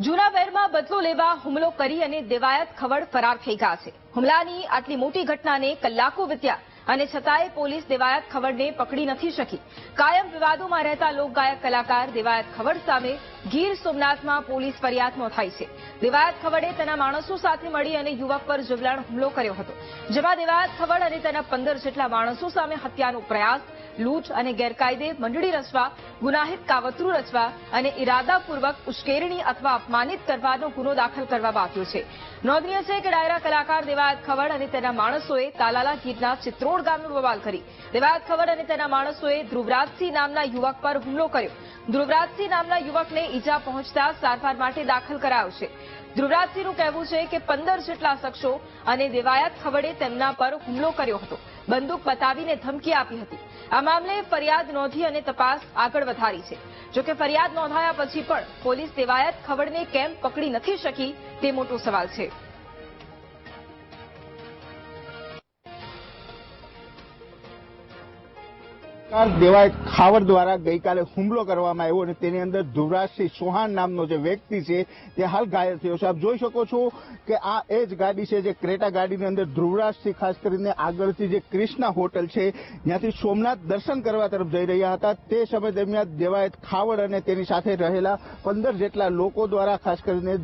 જૂના વેરમાં બદલો લેવા હુમલો કરી અને દેવાયત ખવડ ફરાર થઈ ગયા છે. હુમલાની આટલી મોટી ઘટનાને કલાકો વીત્યા અને છતાંય પોલીસ દેવાયત ખવડને પકડી નથી શકી. કાયમ વિવાદોમાં રહેતા લોકગાયક કલાકાર દેવાયત ખવડ સામે ગીર સોમનાથમાં પોલીસ ફરિયાદ નોંધાઈ છે. દેવાયત ખવડે તેના માણસો સાથે મળી અને યુવક પર જીવલાણ હુમલો કર્યો હતો. જેમાં દેવાયત ખવડ અને તેના પંદર જેટલા માણસો સામે હત્યાનો પ્રયાસ, લૂંટ અને ગેરકાયદે મંડળી રચવા, ગુનાહિત કાવતરું રચવા અને ઇરાદાપૂર્વક ઉશ્કેરણી અથવા અપમાનિત કરવાનો ગુનો દાખલ કરવામાં આવ્યો છે. નોંધનીય છે કે ડાયરા કલાકાર દેવાયત ખવડ અને તેના માણસોએ તાલાલા ગીરના ચિત્રોડ ગામનો બવાલ કરી. દેવાયત ખવડ અને તેના માણસોએ ધ્રુવરાજસિંહ નામના યુવક પર હુમલો કર્યો. ધ્રુવરાજસિંહ નામના યુવકને ઈજા પહોંચતા સારવાર માટે દાખલ કરાયો છે ધ્રુવરાજસિંહનું કહેવું છે કે પંદર જેટલા શખ્સો અને દેવાયત ખવડે તેમના પર હુમલો કર્યો હતો. બંદૂક બતાવીને ધમકી આપી હતી. આ મામલે ફરિયાદ નોંધી અને તપાસ આગળ વધારી છે. જોકે ફરિયાદ નોંધાયા પછી પણ પોલીસ દેવાયત ખવડને કેમ પકડી નથી શકી તે મોટો સવાલ છે. દેવાય ખાવડ દ્વારા ગઈકાલે હુમલો કરવામાં આવ્યો અને તેની અંદર ધુવરાજસિંહ ચૌહાણ નામનો જે વ્યક્તિ છે, તે હાલ ઘાયલ થયો છે. આપ જોઈ શકો છો કે આ એ જ ગાડી છે જે ક્રેટા ગાડીની અંદર ધ્રુવરાજસિંહ, ખાસ કરીને આગળથી જે ક્રિષ્ના હોટલ છે, ત્યાંથી સોમનાથ દર્શન કરવા તરફ જઈ રહ્યા હતા. તે સમય દરમિયાન દેવાયત ખાવડ અને તેની સાથે રહેલા પંદર જેટલા લોકો દ્વારા, ખાસ કરીને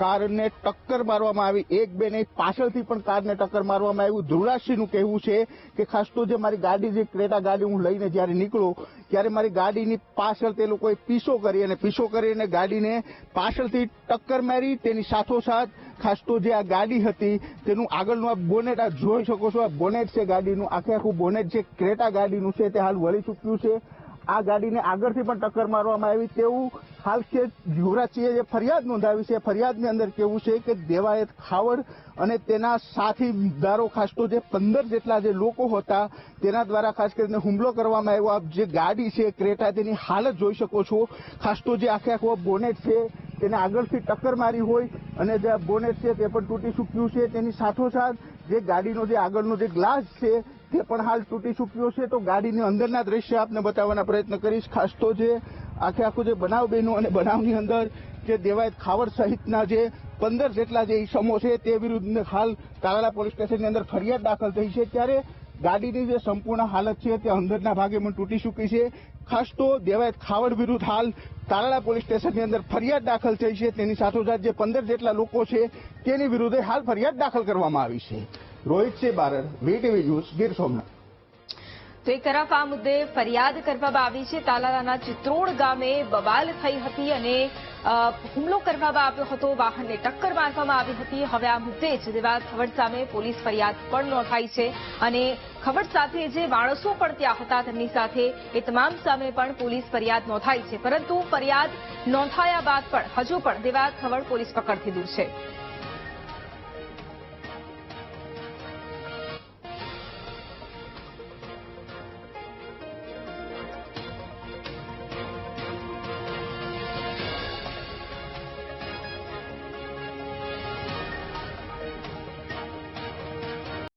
કારને ટક્કર મારવામાં આવી. એક બે નહીં, પાછળથી પણ કારને ટક્કર મારવામાં આવ્યું. ધ્રુવરાજસિંહનું કહેવું છે કે ખાસ તો જે મારી ગાડી જે ક્રેટા ગાડી હું લઈને જ્યારે નીકળું, ત્યારે મારી ગાડીની પાછળ તે લોકોએ પીસો કરી અને પીસો કરીને ગાડીને પાછળથી ટક્કર મારી, તેની સાથોસાથ ખાસ તો જે આ ગાડી હતી, તેનું આગળનું આ બોનેટ આ જોઈ શકો છો, આ બોનેટ છે ગાડીનું, આખે આખું બોનેટ જે ક્રેટા ગાડીનું છે તે હાલ વળી ચૂક્યું છે. આ ગાડીને આગળથી પણ ટક્કર મારવામાં આવી, તેવું હાલ છે યુવરાજસિંહે જે ફરિયાદ નોંધાવી છે ફરિયાદની અંદર કેવું છે કે દેવાયત ખાવડ અને તેના સાથીદારો ખાસ તો જે પંદર જેટલા જે લોકો હતા, તેના દ્વારા ખાસ કરીને હુમલો કરવામાં આવ્યો. આપ જે ગાડી છે, ક્રેટા, તેની હાલત જોઈ શકો છો. ખાસ તો જે આખે આખો બોનેટ છે, તેને આગળથી ટક્કર મારી હોય અને જે બોનેટ છે, તે પણ તૂટી ચૂક્યું છે. તેની સાથોસાથ જે ગાડીનો જે આગળનો જે ગ્લાસ છે, તે પણ હાલ તૂટી ચૂક્યો છે. તો ગાડીની અંદરના દ્રશ્ય આપને બતાવવાના પ્રયત્ન કરીશ. ખાસ તો જે આખે આખું જે બનાવ બન્યું અને બનાવની અંદર જે દેવાયત ખાવડ સહિતના જે પંદર જેટલા જે ઈસમો છે તે વિરુદ્ધ હાલ તાલાલા પોલીસ સ્ટેશનની અંદર ફરિયાદ દાખલ થઈ છે. ત્યારે ગાડીની જે સંપૂર્ણ હાલત છે તે અંદરના ભાગે પણ તૂટી ચૂકી છે. ખાસ તો દેવાયત ખાવડ વિરુદ્ધ હાલ તાલાલા પોલીસ સ્ટેશનની અંદર ફરિયાદ દાખલ થઈ છે. તેની સાથોસાથ જે પંદર જેટલા લોકો છે તેની વિરુદ્ધે હાલ ફરિયાદ દાખલ કરવામાં આવી છે. Rohit Rohitsinh Barad VTV news Gir Somnath. તો એક તરફ આ મુદ્દે ફરિયાદ કરવામાં આવી છે. તાલાલાના ચિત્રોડ ગામે બબાલ થઈ હતી અને હુમલો કરવામાં આવ્યો હતો. વાહનને ટક્કર મારવામાં આવી હતી. હવે આ મુદ્દે જ દેવાયત ખવડ સામે પોલીસ ફરિયાદ પણ નોંધાઈ છે અને ખવડ સાથે જે માણસો પણ ત્યાં હતા, તેમની સાથે એ તમામ સામે પણ પોલીસ ફરિયાદ નોંધાઈ છે. પરંતુ ફરિયાદ નોંધાયા બાદ પણ, હજુ પણ દેવાદ ખવડ પોલીસ પકડથી દૂર છે.